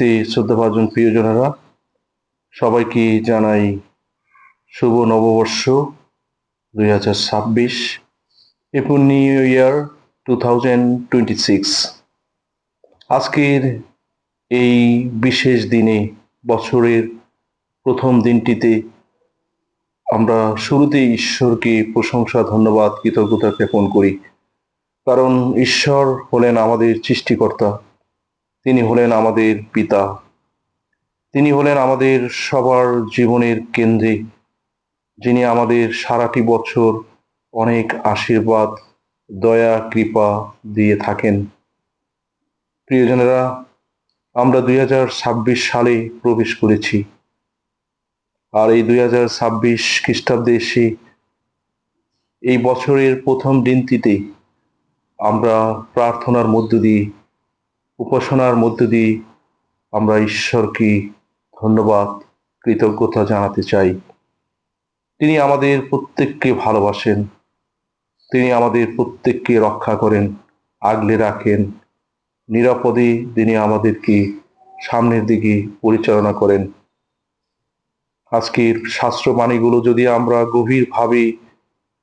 নেতৃত্বে শ্রদ্ধাভাজন প্রিয়জনেরা, সবাইকে জানাই শুভ নববর্ষ দুই হাজার ছাব্বিশ April new year two thousand twenty six আজকের এই বিশেষ দিনে, বছরের প্রথম দিনটিতে আমরা শুরুতেই ঈশ্বরকে প্রশংসা, ধন্যবাদ, কৃতজ্ঞতা জ্ঞাপন করি। কারণ ঈশ্বর হলেন আমাদের সৃষ্টিকর্তা। তিনি হলেন আমাদের পিতা। তিনি হলেন আমাদের সবার জীবনের কেন্দ্রে যিনি আমাদের সারাটি বছর অনেক আশীর্বাদ, দয়া, কৃপা দিয়ে থাকেন। প্রিয়জনেরা আমরা দুই হাজার ছাব্বিশ সালে প্রবেশ করেছি। আর এই দুই হাজার ছাব্বিশ খ্রিস্টাব্দে এসে এই বছরের প্রথম দিনটিতে আমরা প্রার্থনার মধ্য দিয়ে উপাসনার মধ্য দিয়ে আমরা ঈশ্বরকে ধন্যবাদ, কৃতজ্ঞতা জানাতে চাই। তিনি আমাদের প্রত্যেককে ভালোবাসেন। তিনি আমাদের প্রত্যেককে রক্ষা করেন, আগলে রাখেন। নিরাপদে তিনি আমাদেরকে সামনের দিকে পরিচালনা করেন। আজকের শাস্ত্রবাণীগুলো যদি আমরা গভীরভাবে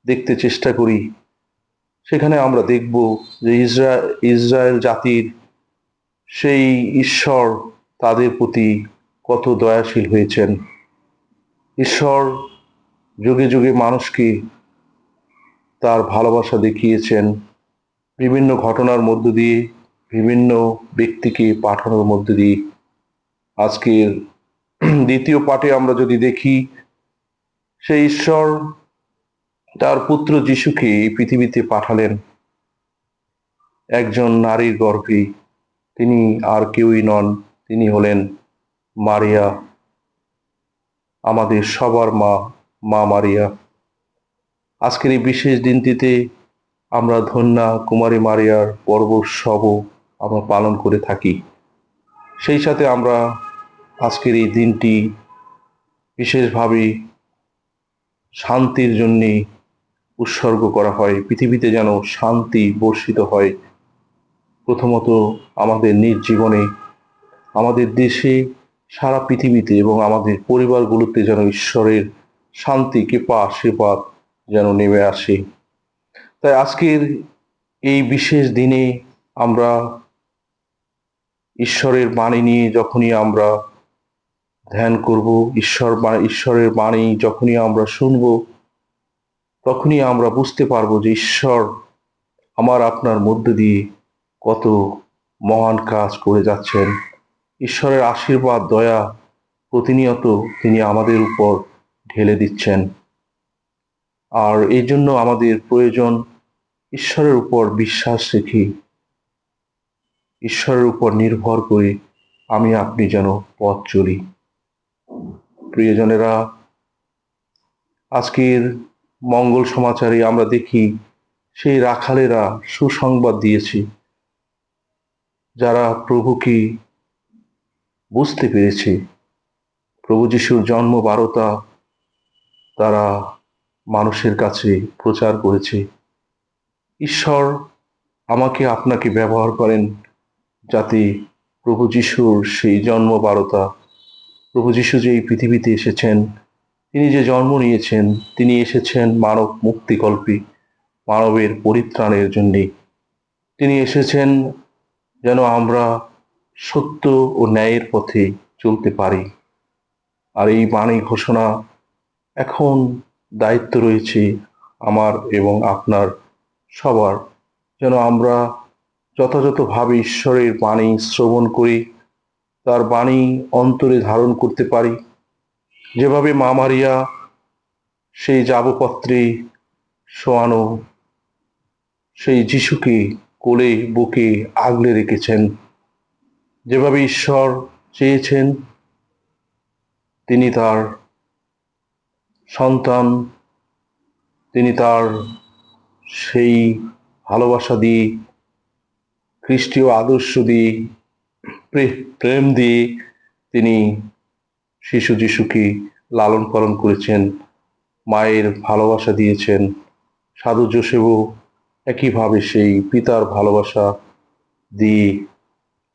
দেখতে চেষ্টা করি, সেখানে আমরা দেখব যে ইসরা, ইসরায়েল জাতির সেই ঈশ্বর তাদের প্রতি কত দয়াশীল হয়েছেন। ঈশ্বর যুগে যুগে মানুষকে তার ভালোবাসা দেখিয়েছেন। বিভিন্ন ঘটনার মধ্য দিয়ে, বিভিন্ন ব্যক্তিকে পাঠানোর মধ্য দিয়ে। আজকের দ্বিতীয় পাঠে আমরা যদি দেখি, সেই ঈশ্বর তার পুত্র যিশুকে এই পৃথিবীতে পাঠালেন। একজন নারীর গর্ভে। তিনি আর কেউই নন। তিনি হলেন মারিয়া, আমাদের সবার মা মা মারিয়া। আজকের এই বিশেষ দিনটিতে আমরা ধন্যা কুমারী মারিয়ার পর্ব সব আমরা পালন করে থাকি। সেই সাথে আমরা আজকের এই দিনটি বিশেষভাবে শান্তির জন্যে উৎসর্গ করা হয়। পৃথিবীতে যেন শান্তি বর্ষিত হয়। প্রথমত আমাদের নিজ জীবনে, আমাদের দেশে, সারা পৃথিবীতে এবং আমাদের পরিবারগুলোতে যেন ঈশ্বরের শান্তি, কৃপা, আশীর্বাদ যেন নেমে আসে। তাই আজকের এই বিশেষ দিনে আমরা ঈশ্বরের বাণী নিয়ে যখনই আমরা ধ্যান করব, ঈশ্বর ঈশ্বরের বাণী যখনই আমরা শুনব, তখনই আমরা বুঝতে পারব যে ঈশ্বর আমার আপনার মধ্য দিয়ে কত মহান কাজ করে যাচ্ছেন। ঈশ্বরের আশীর্বাদ, দয়া প্রতিনিয়ত তিনি আমাদের উপর ঢেলে দিচ্ছেন। আর এই জন্য আমাদের প্রয়োজন ঈশ্বরের উপর বিশ্বাস রেখে, ঈশ্বরের উপর নির্ভর করে আমি, আপনি যেন পথ চলি। প্রিয়জনেরা, আজকের মঙ্গল সমাচারে আমরা দেখি সেই রাখালেরা সুসংবাদ দিয়েছে। যারা প্রভুকে বুঝতে পেরেছে? প্রভু যিশুর জন্ম বারতা তারা মানুষের কাছে প্রচার করেছে। ঈশ্বর আমাকে আপনাকে ব্যবহার করেন যাতে প্রভু যিশুর সেই জন্ম বারতা প্রভু যিশু যে এই পৃথিবীতে এসেছেন, তিনি যে জন্ম নিয়েছেন, তিনি এসেছেন মানব মুক্তিকল্পী, মানবের পরিত্রাণের জন্যে। তিনি এসেছেন যেন আমরা সত্য ও ন্যায়ের পথে চলতে পারি। আর এই বাণী ঘোষণা এখন দায়িত্ব রয়েছে আমার এবং আপনার সবার। যেন আমরা যথাযথভাবে ঈশ্বরের বাণী শ্রবণ করি, তার বাণী অন্তরে ধারণ করতে পারি। যেভাবে মা মারিয়া সেই যাবপত্রে শোয়ানো, সেই যিশুকে কোলে বুকে আগলে রেখেছেন। যেভাবে ঈশ্বর চেয়েছেন, তিনি তার সন্তান, তিনি তার সেই ভালোবাসা দিয়ে, খ্রিস্টীয় আদর্শ দিয়ে প্রেম দিয়ে তিনি শিশু যিশুকে লালন পালন করেছেন, মায়ের ভালোবাসা দিয়েছেন, সাধু জোসেফও একইভাবে সেই পিতার ভালোবাসা দিয়ে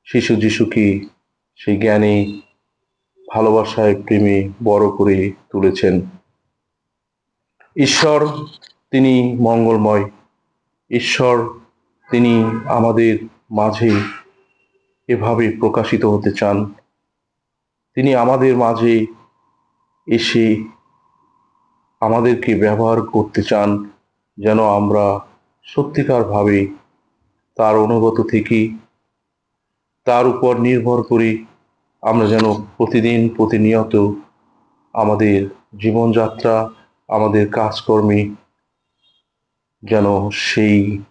শিশু যিশুকে সেই জ্ঞানে ভালোবাসায় প্রেমে বড় করে তুলেছেন। ঈশ্বর, তিনি মঙ্গলময়। ঈশ্বর, তিনি আমাদের মাঝে এভাবে প্রকাশিত হতে চান। তিনি আমাদের মাঝে এসে আমাদেরকে ব্যবহার করতে চান, যেন আমরা সত্যিকারভাবে তার অনুগত থেকে তার উপর নির্ভর করে আমরা যেন প্রতিদিন প্রতিনিয়ত আমাদের জীবনযাত্রা, আমাদের কাজকর্মে যেন সেই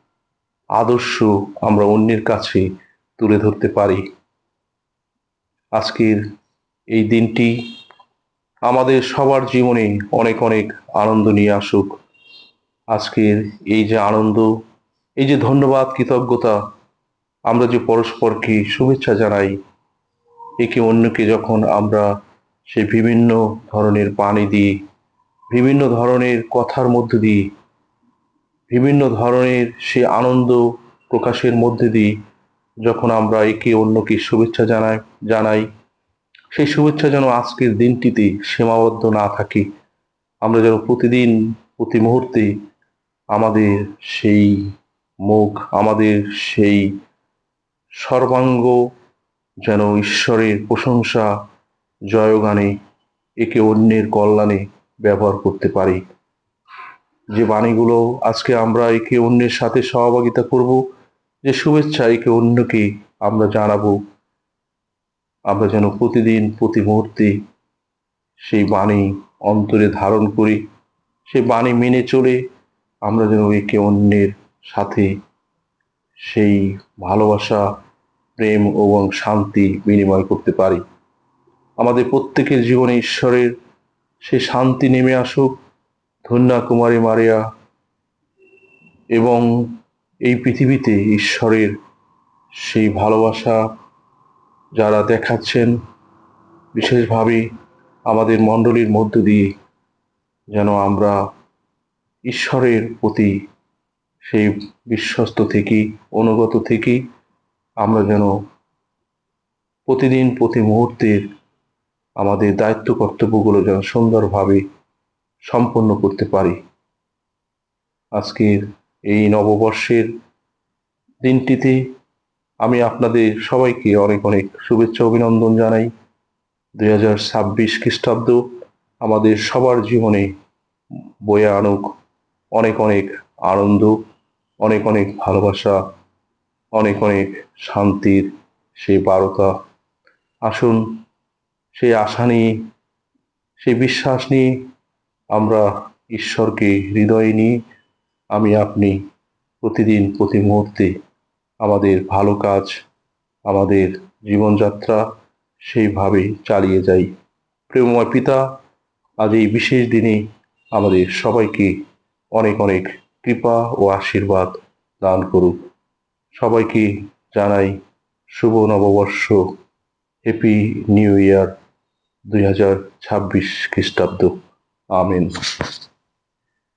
আদর্শ আমরা অন্যের কাছে তুলে ধরতে পারি। আজকের এই দিনটি আমাদের সবার জীবনে অনেক অনেক আনন্দ নিয়ে আসুক। আজকের এই যে আনন্দ, এই যে ধন্যবাদ, কৃতজ্ঞতা, আমরা যে পরস্পরকে শুভেচ্ছা জানাই, একে অন্যকে যখন আমরা সে বিভিন্ন ধরনের পানি দিই বিভিন্ন ধরনের কথার মধ্যে দিয়ে, বিভিন্ন ধরনের সে আনন্দ প্রকাশের মধ্যে দিয়ে যখন আমরা একে অন্যকে শুভেচ্ছা জানাই জানাই, সেই শুভেচ্ছা যেন আজকের দিনটিতে সীমাবদ্ধ না থাকে। আমরা যেন প্রতিদিন, প্রতি মুহূর্তে আমাদের সেই মুখ, আমাদের সেই সর্বাঙ্গ যেন ঈশ্বরের প্রশংসা জয়গানে একে অন্যের কল্যাণে ব্যবহার করতে পারি। যে বাণীগুলো আজকে আমরা একে অন্যের সাথে সহভাগিতা করব, যে শুভেচ্ছা একে অন্যকে আমরা জানাব। আমরা যেন প্রতিদিন, প্রতি মুহূর্তে সেই বাণী অন্তরে ধারণ করি, সেই বাণী মেনে চলে আমরা যেন একে অন্যের সাথে সেই ভালোবাসা, প্রেম এবং শান্তি বিনিময় করতে পারি। আমাদের প্রত্যেকের জীবনে ঈশ্বরের সে শান্তি নেমে আসুক। ধন্যা কুমারী মারিয়া। এবং এই পৃথিবীতে ঈশ্বরের সেই ভালোবাসা যারা দেখাচ্ছেন, বিশেষভাবে আমাদের মণ্ডলীর মধ্য দিয়ে যেন আমরা ঈশ্বরের প্রতি সেই বিশ্বস্ত থেকে, অনুগত থেকে আমরা যেন প্রতিদিন, প্রতি মুহূর্তের আমাদের দায়িত্ব, কর্তব্যগুলো যেন সুন্দরভাবে সম্পন্ন করতে পারি। আজকের এই নববর্ষের দিনটিতে আমি আপনাদের সবাইকে অনেক অনেক শুভেচ্ছা, অভিনন্দন জানাই। দুই হাজার ছাব্বিশ খ্রিস্টাব্দ আমাদের সবার জীবনে বয়ে আনুক। অনেক অনেক আনন্দ, অনেক অনেক ভালোবাসা, অনেক অনেক শান্তির সেই বারতা আসুন, সেই আশা নিয়ে, সেই বিশ্বাস নিয়ে আমরা ঈশ্বরকে, হৃদয়ে নিয়ে আমি আপনি প্রতিদিন, প্রতি মুহূর্তে আমাদের ভালো কাজ, আমাদের জীবনযাত্রা সেইভাবে চালিয়ে যাই। প্রেমময় পিতা, আজ এই বিশেষ দিনে আমাদের সবাইকে অনেক অনেক কৃপা ও আশীর্বাদ দান করুক। সবাইকে জানাই শুভ নববর্ষ হ্যাপি নিউ ইয়ার দুই হাজার ছাব্বিশ খ্রিস্টাব্দ। আমেন।